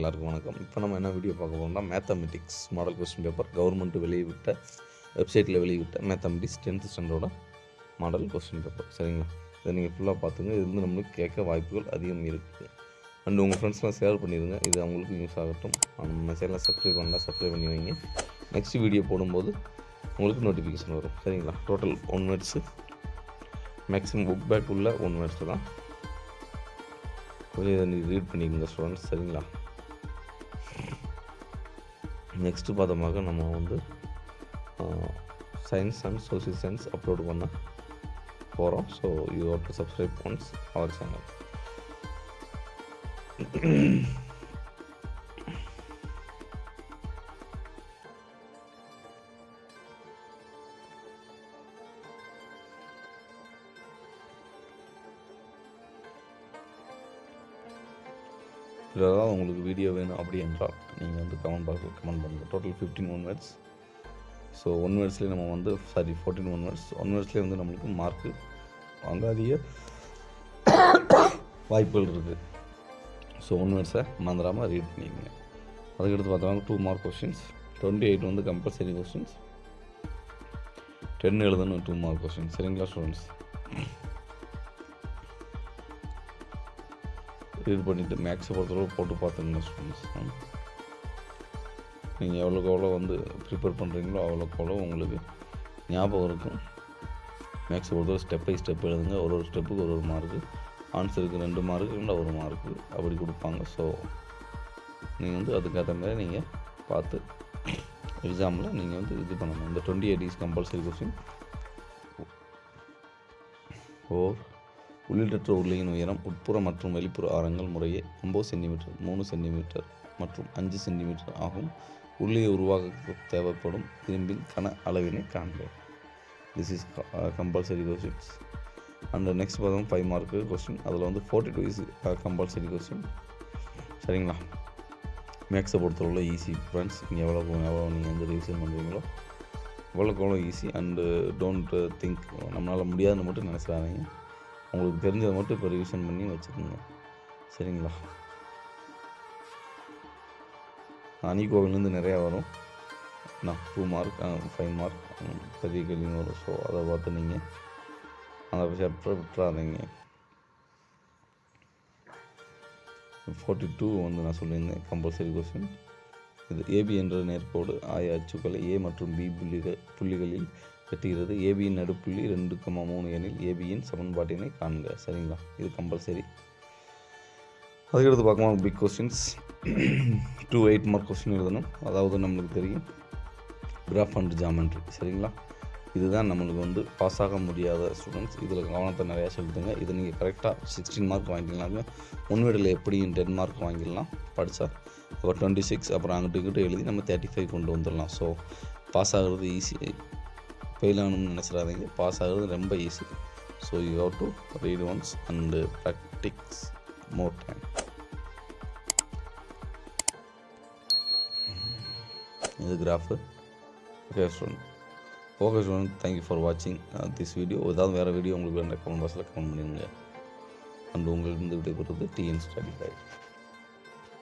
எல்லாருக்கும் வணக்கம். இப்போ நம்ம என்ன வீடியோ பார்க்க போகிறோம்னா mathematics model question paper government வெளியிட்ட வெப்சைட்டில் வெளியிட்ட மேத்தமெட்டிக்ஸ் டென்த் ஸ்டாண்டர்டோட மாடல் கொஸ்டின் பேப்பர் சரிங்களா? இதை நீங்கள் ஃபுல்லாக பார்த்துங்க. இது வந்து நம்மளுக்கு கேட்க வாய்ப்புகள் அதிகம் இருக்குது அண்ட் உங்கள் ஃப்ரெண்ட்ஸ்லாம் ஷேர் பண்ணிடுங்க இது அவங்களுக்கு யூஸ் ஆகட்டும். நம்ம சேனலை சப்ஸ்கிரைப் பண்ணலாம் சப்ஸ்கிரைப் பண்ணி வைங்க. நெக்ஸ்ட் வீடியோ போடும்போது உங்களுக்கு நோட்டிஃபிகேஷன் வரும். சரிங்களா? Total one minutes maximum book back உள்ள ஒன் மினிட்ஸ் தான். கொஞ்சம் இதை நீங்கள் ரீட் பண்ணிக்கோங்க ஸ்டூடெண்ட்ஸ் சரிங்களா? நெக்ஸ்ட்டு பாதமாக நம்ம வந்து science and social science upload பண்ண போகிறோம் so you have to subscribe once our channel இதில் தான் உங்களுக்கு வீடியோ வேணும் அப்படி என்றால் நீங்கள் வந்து கமெண்ட் பாக்ஸில் கமெண்ட் பண்ணுங்கள் total fifteen one words so one வேர்ட்ஸ்லேயே நம்ம வந்து sorry fourteen one words one வேர்ட்ஸ்லேயே வந்து நம்மளுக்கு மார்க்கு வாங்காதிய வாய்ப்புகள் இருக்குது ஸோ ஒன் வேர்ட்ஸை மறந்துடாமல் ரீட் பண்ணிக்கோங்க. அதுக்கடுத்து பார்த்தோம்னா two mark questions twenty eight வந்து கம்பல்சரி கொஸ்டின்ஸ் டென் எழுதணும் டூ மார்க் கொஸ்டின் சரிங்களா ஸ்டூடெண்ட்ஸ் இது பண்ணிவிட்டு மேக்ஸை பொறுத்தளவு போட்டு பார்த்துங்க ஸ்டூடெண்ட்ஸ் நீங்கள் எவ்வளோக்கு எவ்வளோ வந்து ப்ரிப்பேர் பண்ணுறீங்களோ அவ்வளோக்கு அவ்வளோ உங்களுக்கு ஞாபகம் இருக்கும். மேக்ஸை பொறுத்தவரை ஸ்டெப் பை ஸ்டெப் எழுதுங்க. ஒரு ஒரு ஸ்டெப்புக்கு ஒரு ஒரு மார்க்கு ஆன்சருக்கு ரெண்டு மார்க்கு இல்லை ஒரு மார்க்கு அப்படி கொடுப்பாங்க. ஸோ நீங்கள் வந்து அதுக்கேற்ற மாதிரி நீங்கள் பார்த்து எக்ஸாமில் நீங்கள் வந்து இது பண்ணணும். இந்த twenty eight is compulsory question ஓ உள்ளிடற்ற உருளையின் உயரம் உட்புற மற்றும் வெளிப்புற ஆரங்கள் முறையே ஒம்பது சென்டிமீட்டர் மூணு சென்டிமீட்டர் மற்றும் அஞ்சு சென்டிமீட்டர் ஆகும். உள்ளே உருவாக தேவைப்படும் இரும்பின் கன அளவினை காண்க. This is compulsory questions and next பார்த்தோம் ஃபைவ் மார்க்கு கொஸ்டின் அதில் வந்து forty two is compulsory question சரிங்களா? மேக்ஸை பொறுத்தளவில் ஈஸி ஃப்ரெண்ட்ஸ் நீங்கள் எவ்வளோ எவ்வளோ நீங்கள் வந்து ரிவிஷன் பண்ணுறீங்களோ எவ்வளோக்கு எவ்வளோ easy and don't think uh, நம்மளால் முடியாதுன்னு மட்டும் நினச்சிடாதீங்க. உங்களுக்கு தெரிஞ்சதை மட்டும் இப்போ ரிவிஷன் பண்ணி வச்சுக்கோங்க. சரிங்களா? அணிகோவிலேருந்து நிறையா வரும். நான் டூ மார்க் ஃபைவ் மார்க் பெரிய கேள்வியும் வரும். ஸோ அதை பார்த்து நீங்கள் அந்த சாப்டரை விட்டுறாதீங்க. ஃபார்ட்டி டூ வந்து நான் சொல்லியிருந்தேன் கம்பல்சரி கொஸ்டின் இது ஏபி என்ற நேர்கோடு ஆய அச்சுக்களை ஏ மற்றும் பி புள்ளிகள் புள்ளிகளில் வெட்டுகிறது ஏபியின் நடுப்புள்ளி ரெண்டு கம்மா மூணு எனில் ஏபியின் சமன்பாட்டினை காண்க. சரிங்களா? இது கம்பல்சரி அதுக்கடுத்து பார்க்கலாம்? Big questions two eight mark question எழுதணும். அதாவது நம்மளுக்கு தெரியும். கிராஃப் அண்ட் ஜாமெண்ட்ரி சரிங்களா? இதுதான் நம்மளுக்கு வந்து பாஸ் ஆக முடியாத ஸ்டூடெண்ட்ஸ் இதில் கவனத்தை நிறையா செலுத்துங்க. இதை நீங்கள் கரெக்டாக சிக்ஸ்டீன் மார்க் வாங்கிக்கலாங்க. முன்வீடில் எப்படியும் டென் மார்க் வாங்கிடலாம். படித்தா அப்புறம் டுவெண்ட்டி சிக்ஸ் அப்புறம் அங்கிட்டு இங்கிட்டு எழுதி நம்ம தேர்ட்டி ஃபைவ் கொண்டு வந்துடலாம். ஸோ பாஸ் ஆகிறது ஈஸி ஃபெயில் ஆகணும்னு நினச்சிடாதீங்க. பாஸ் ஆகிறது ரொம்ப easy so you have to read once and practice more time இது graph okay student okay student thank you for வாட்சிங் திஸ் வீடியோ ஏதாவது வேறு வீடியோ உங்களுக்கு வேணும் கமெண்ட் பாக்ஸில் கமெண்ட் பண்ணிடுங்க. அண்ட் உங்களிருந்து விடைபெறுவது டிஎன் ஸ்டடி கைட்